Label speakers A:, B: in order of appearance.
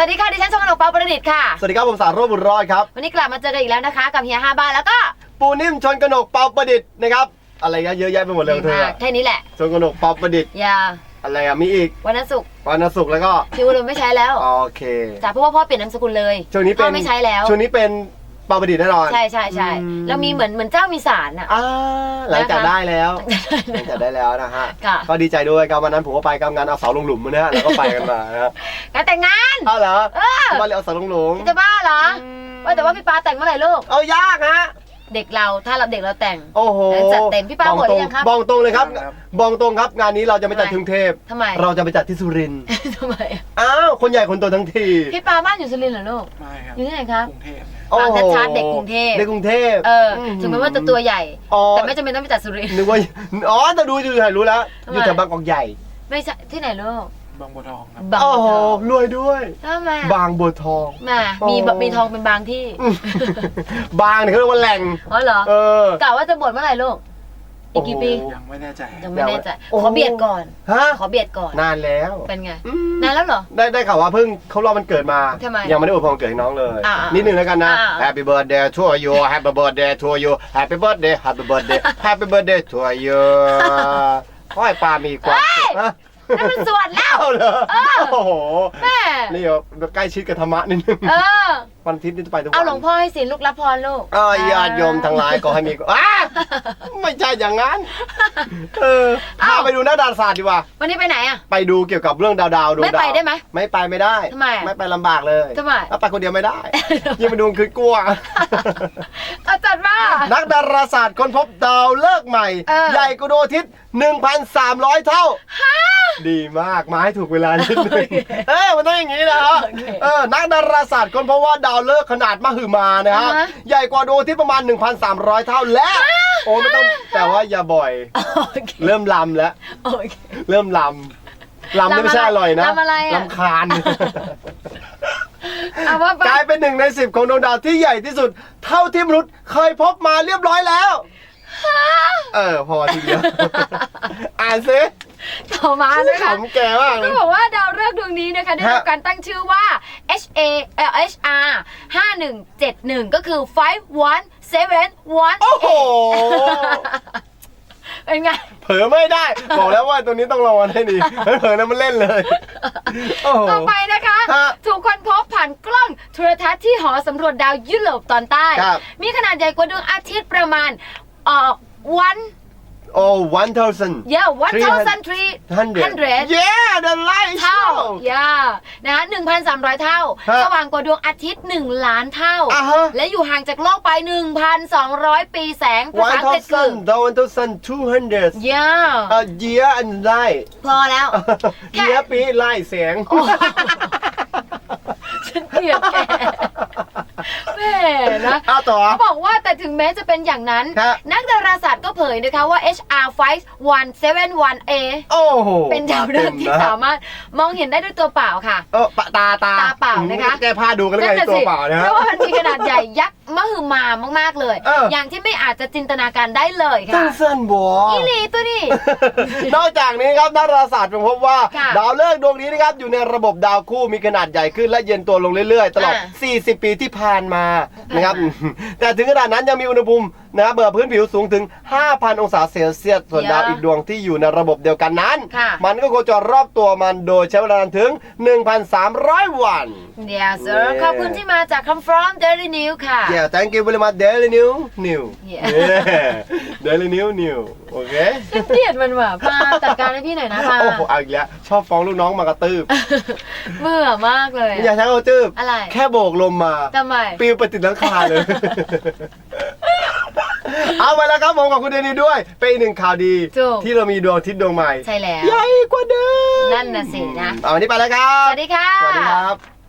A: วัสดีค่ะ ดิฉันชมกนกเปาประดิษฐ์ค่ะ
B: สวัสดีครับผมสารโรจน์บุญรอดครับ
A: วันนี้กลับมาเจอกันอีกแล้วนะคะ กับเฮียห้าบ้านแล้วก็
B: ปูนิ่มชนกนกเปาประดิษฐ์นะครับ อะไรเงี้ยเยอะแยะไปหมดเลยของเธอ
A: มากแค่นี้แหละ
B: ชนกนกเปาประดิษฐ์
A: อย่า
B: อะไรอะมีอีก
A: วันนั้นศุกร์
B: วันศุกร์แล้วก็
A: พี่วุฒิไม่ใช้แล้ว
B: โอเค
A: จ้ะเพราะว่าพ่อเปลี่ยนนามสกุลเลย
B: ช่วงนี้เป็
A: พ่
B: น
A: อไม่ใช้แล้ว
B: ช่วงนี้เป็นเปาประดิษฐ์แน่นอน
A: ใช่ใช่ใช่
B: อืม
A: เรามีเหมือนเหมือนเจ้ามีสารอะ
B: อ่าหลังจาก
A: นะคะ
B: ได้แล้วหลังจากได้แล้วนะฮะ
A: ค่ะ
B: ก็ดีใจด้วยครับวันนั้นผมก็ไปกับงานเอาเสาลงหลุมนะฮะแล้วก็ไปกันมานะฮะ
A: การแต่งงาน
B: เอาเหรอ
A: เออ
B: มาเลยเอาเสาลงหลุม
A: จะบ้าเหรอว่าแต่ว่าพี่ปาแต่งเมื่อไหร่ลูก
B: เอายากฮะ
A: เด็กเราถ้าเราเด็กเราแต่ง
B: โอ้โห
A: งั้นจัดเต็มพี่ปา
B: บอก
A: หมดห
B: ต
A: รื
B: รง
A: อยังครับ
B: บอกตรงเลยครับ
C: ยังครับ
B: บอกตรงครับ งานนี้เราจะไม่จัด
A: ทำไม
B: ที่กรุงเทพ
A: ทำไม
B: เราจะไปจัดที่สุรินทร์
A: ทำไมอะ
B: อ้าวคนใหญ่คนโตทั้งที
A: พี่ปาบ้านอยู่สุรินทร์เหรอลูก
C: ไม่ครับ
A: อยู่ที่ไหนครับ
C: กรุงเทพนะ
B: โอ้โห
A: ฟังชัดๆเด็กกรุงเทพ
B: เด็กกรุงเทพ
A: เออถึงแม้ว่าจะตัวใหญ่
B: อ๋อ
A: แต่ไม่จำเป็นต้องไปจัดสุรินทร์
B: นึกว่าอ๋อแต่ดูอยู่ไหนรู้แล้ว
A: ทำไม
B: อยู่แถวบางกอกใหญ่
A: ไม่ใช่ที่ไหนลูก
C: บางบัวทองครับ
A: บาง
B: โอ้
A: บัว
B: โห
A: ทอง
B: รวยด้วย
A: ทำไม
B: บางบัวทอง
A: แหมา มี
B: โอ้
A: มีทองเป็นบางที่
B: อืมบางเนี่ยเขาเรียกว่าแหล่ง
A: อ๋อเหรอ
B: เออ
A: กะว่าจะบวชเมื่อไหร่ลูก อีกกี่ปี
B: โอ้
C: ยังไม่แน่ใจ
A: ยังไม่แน่ใจ
B: โอ้โห
A: ขอเบียดก่อน
B: ฮะ
A: ขอเบียดก่อน
B: นานแล้ว
A: เป็นไง
B: อืม
A: นานแล้วเหรอ
B: ได้ได้ข่าวว่าเพิ่งเขารอบมันเกิดมา
A: ทำไม
B: ยังไม่ได้อวยพรวันเกิดให้น้องเลย
A: อ่าๆ
B: นิดนึงแล้วกันนะ
A: อ่า
B: Happy birthday to you Happy birthday to you Happy birthday Happy birthday Happy birthday to you ขอให้ปามีความสุขฮะ
A: นั่นมันสวดแล้ว
B: เอาเหรอ
A: เออ
B: โอ้โห
A: แม่
B: นี่เดี๋ยวใกล้ชิดกับธรรมะนิดนึง
A: เออ
B: วันอาทิตย์นี่จะไปทุกวัน
A: เอาหลวงพ่อให้ศีลลูกรับพรลูก
B: เออญาติโยมทั้งหลายก็ให้มีอ้าไม่ใช่อย่างนั้น เออพา
A: เอ้า
B: ไปดูหน้าดาราศาสตร์ดีกว่า
A: วันนี้ไปไหนอะ
B: ไปดูเกี่ยวกับเรื่องดาวดาวๆดวง
A: ไม่
B: ดาว
A: ไปได้ไหม
B: ไม่ไปไม่ได้
A: ทำไมอะ
B: ไม่ไปลำบากเลย
A: ทำไม
B: แล้วไปคนเดียวไม่ได้ ยิ่งไปดูคือกลัว
A: เอาจัดมา
B: นักดาราศาสตร์ค้นพบดาวฤกษ์ใหม่
A: เออ
B: ใหญ่กว่าดวงอาทิตย์ 1,300 เท่า ดีมากมาให้ถูกเวลานิดนึงเอ้ยมันต้องอย่างนี้นะฮะ
A: โอเค
B: เออนักดาราศาสตร์ค้นพบว่าดาวฤกษ์ขนาดมหึมานะฮะ
A: อ่าฮะ
B: ใหญ่กว่าดวงอาทิตย์ประมาณ 1,300 เท่าและ โอ้ไม่ต้องแต่ว่าอย่าบ่อย
A: โอเค
B: เริ่มลำแล้ว
A: โอเค
B: เริ่มลำลำนี่ไม่ใช่อร่อยนะ
A: ลำอะไรอะ
B: ลำคาญ
A: เอาว่าไป
B: กลายเป็นหนึ่งในสิบของดวงดาวที่ใหญ่ที่สุด เท่าที่มนุษย์เคยพบมาเรียบร้อยแล้ว เออ พอทีเดียว อ่านซิ
A: ต่อมานะคะ
B: ขำแกมากเล
A: ก็
B: ย
A: บอกว่าดาวฤกษ์ดวงนี้นะคะได้รับ
B: ฮะ
A: การตั้งชื่อว่า H A L H R 5171 ก็คือ5171
B: โอ้โห
A: เป็นไง
B: เผลอไม่ได้ บอกแล้วว่าตัวนี้ต้องระวังให้ดีไม่เผลอนะมันเล่นเลย โอ้โห
A: ต่อไปนะคะ
B: ฮะ
A: ถูกค้นพบผ่านกล้องโทรทัศน์ที่หอสำรวจดาวยุโรปตอนใต้
B: ครับ
A: มีขนาดใหญ่กว่าดวงอาทิตย์ประมาณเอ่อวัน
B: โอ้ one thousand
A: เยอะวันเท่าซันทรี
B: hundred yeah the light
A: เท่า
B: show
A: ย่านะฮะ1,300เท่า
B: ฮะ
A: สว่างกว่าดวงอาทิตย์1ล้านเท่า
B: อ่าฮะ
A: และอยู่ห่างจากโลกไป1,200ปีแสงภา
B: one
A: ษาอังกฤษคือ
B: thousand one thousand two hundred
A: ย่า
B: a year and light
A: พอแล้วแค่
B: เยียปีไล่เสียง
A: ฉันเกลียดแก แม่นะ
B: เอาต่อ
A: เขาบอกว่าแต่ถึงแม้จะเป็นอย่างนั้น
B: ฮะ
A: นักดาราศาสตร์ก็เผยนะคะว่า HR 5171A
B: โอ้โห
A: เป็นดาวฤกษ์ที่
B: มนะ
A: สามารถมองเห็นได้ด้วยตัวเปล่าค่ะ
B: เออปะตาตา
A: ตาเปล่านะคะ
B: แกพาดูกันเลยไง
A: น่ะ
B: ตัว
A: สิ
B: เปล่านะ
A: เพ
B: ฮะ
A: ราะว่ามันมีขนาดใหญ่ยักษ์ มหึมามากๆเลย
B: เอออ
A: อย่างที่ไม่อาจจะจินตนาการได้เลย
B: ตั้
A: ค่ะ
B: งเส้นบัว
A: อีหลีตัวนี้
B: นอกจากนี้ครับนักดาราศาสตร์พบว่า
A: ค่ะ
B: ดาวฤกษ์ดวงนี้นะครับอยู่ในระบบดาวคู่มีขนาดใหญ่ขึ้นและเย็นตัวลงเรื่อยๆ ตลอด
A: อ่า
B: 40 ปีที่ผ่านมา
A: ผ่านมา
B: นะครับ แต่ถึงขนาดนั้นยังมีอุณหภูมินะครับเบอร์พื้นผิวสูงถึง 5,000 องศาเซลเซียส ส่วนดาวอีกดวงที่อยู่ในระบบเดียวกันนั้น
A: ค่ะ
B: มันก็โคจรรอบตัวมันโดยใช้เวลานานถึง 1,300 วัน
A: เดี๋ยวเซอร์
B: Yeah
A: ขอบคุณที่มาจากคำ from Daily News ค่ะ
B: Yeah thank you very much Daily New New
A: Yeah
B: Yeah Daily New New โอเค
A: ฉันเกลียดมันว่ะพาจัดการให้พี่หน่อยนะพา
B: โอ้โหเอาอีกแล้วชอบฟ้องลูกน้องมากระตืบ
A: เบื่อมากเลย
B: อย่าใช้เขาจืบ
A: อะไร
B: แค่โบกลมมา
A: ทำไม
B: ปิวไปติดหลังคาเลย เอาไปแล้วครับผมขอบคุณเดนี่ด้วย เป็นอีกหนึ่งข่าวดี
A: ถูก
B: ที่เรามีดวงอาทิตย์ดวงใหม่
A: ใช่แล้ว
B: ใหญ่กว่าเดิม
A: นั่นน่ะสินะ
B: เอาวันนี้ไปแล้วครับ
A: สวัสดีค่ะ
B: สวัสดีครับ